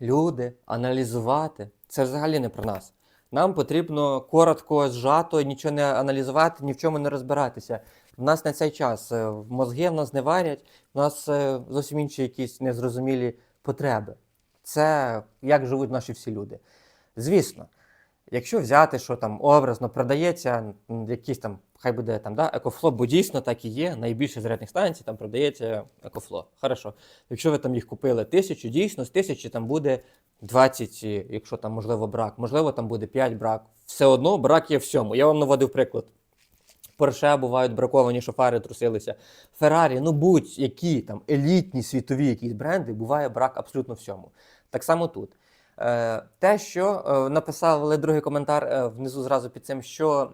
люди, аналізувати. Це взагалі не про нас. Нам потрібно коротко, зжато, нічого не аналізувати, ні в чому не розбиратися. В нас на цей час е, мозги в нас не варять, в нас е, зовсім інші якісь незрозумілі потреби. Це як живуть наші всі люди. Звісно, якщо взяти, що там образно продається якийсь там, хай буде там, да, екофло, бо дійсно так і є, найбільше зарядних станцій там продається екофло. Хорошо. Якщо ви там їх купили тисячу, дійсно з тисячі там буде 20, якщо там можливо брак, можливо, там буде 5 брак. Все одно брак є всьому. Я вам наводив приклад. Порше бувають браковані шофари, трусилися. Феррарі, ну будь-які там елітні світові якісь бренди, буває брак абсолютно всьому. Так само тут. Е, те, що е, написали другий коментар е, внизу зразу під цим, що,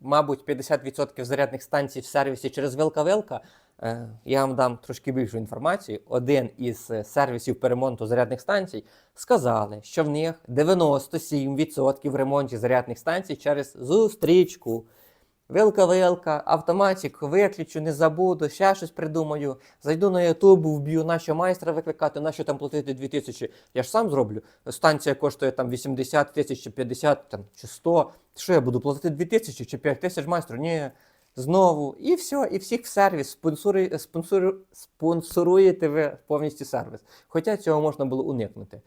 мабуть, 50% зарядних станцій в сервісі через Вилка-Вилка. Я вам дам трошки більшу інформацію. Один із сервісів по ремонту зарядних станцій сказали, що в них 97% в ремонті зарядних станцій через зустрічку. Вилка-вилка, автоматик, виключу, не забуду, ще щось придумаю. Зайду на Ютуб, вб'ю нашого майстра викликати, на що там платити 2000. Я ж сам зроблю. Станція коштує там 80 тисяч чи 50 там, чи 100. Що я буду платити 2000 чи 5 тисяч майстру? Ні. Знову. І все, і всіх в сервіс. Спонсорує, спонсору, спонсоруєте ви повністю сервіс. Хоча цього можна було уникнути.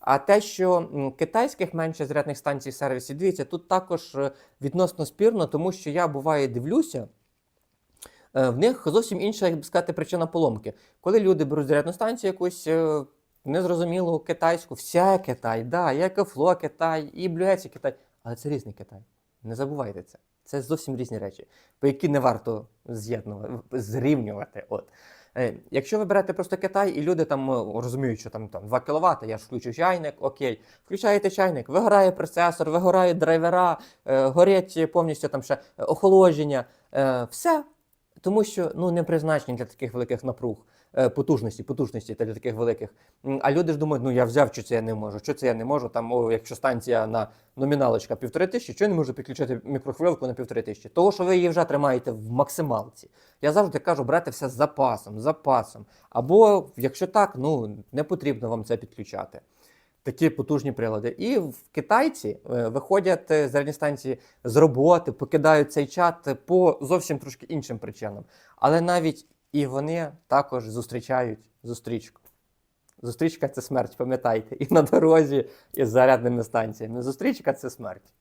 А те, що китайських менше зарядних станцій в сервісі, дивіться, тут також е, відносно спірно, тому що я буває дивлюся. е, В них зовсім інша, як би сказати, причина поломки. Коли люди беруть зарядну станцію якусь е, незрозумілу китайську, вся Китай, да, є Екофло Китай, і Блюеці Китай, але це різний Китай. Не забувайте це. Це зовсім різні речі, по які не варто з'єднувати, зрівнювати. От. Е, Якщо ви берете просто Китай, і люди там е, розуміють, що там, там 2 кВт, я ж включу чайник, окей. Включаєте чайник, вигорає процесор, вигорають драйвера, е, горять повністю там ще охолодження. Все. Тому що ну, не призначені для таких великих напруг, потужності, потужності для таких великих. А люди ж думають, ну я взяв, що це я не можу, що це я не можу. Там, о, якщо станція на номіналочка півтори тисячі, що я не можу підключити мікрохвильовку на півтори тисячі? Того, що ви її вже тримаєте в максималці. Я завжди кажу, брати все з запасом, з запасом. Або якщо так, ну не потрібно вам це підключати. Такі потужні прилади. І в китайці е, виходять е, зарядні станції з роботи, покидають цей чат е, по зовсім трошки іншим причинам. Але навіть і вони також зустрічають зустрічку. Зустрічка це смерть, пам'ятайте, і на дорозі, і з зарядними станціями. Зустрічка це смерть.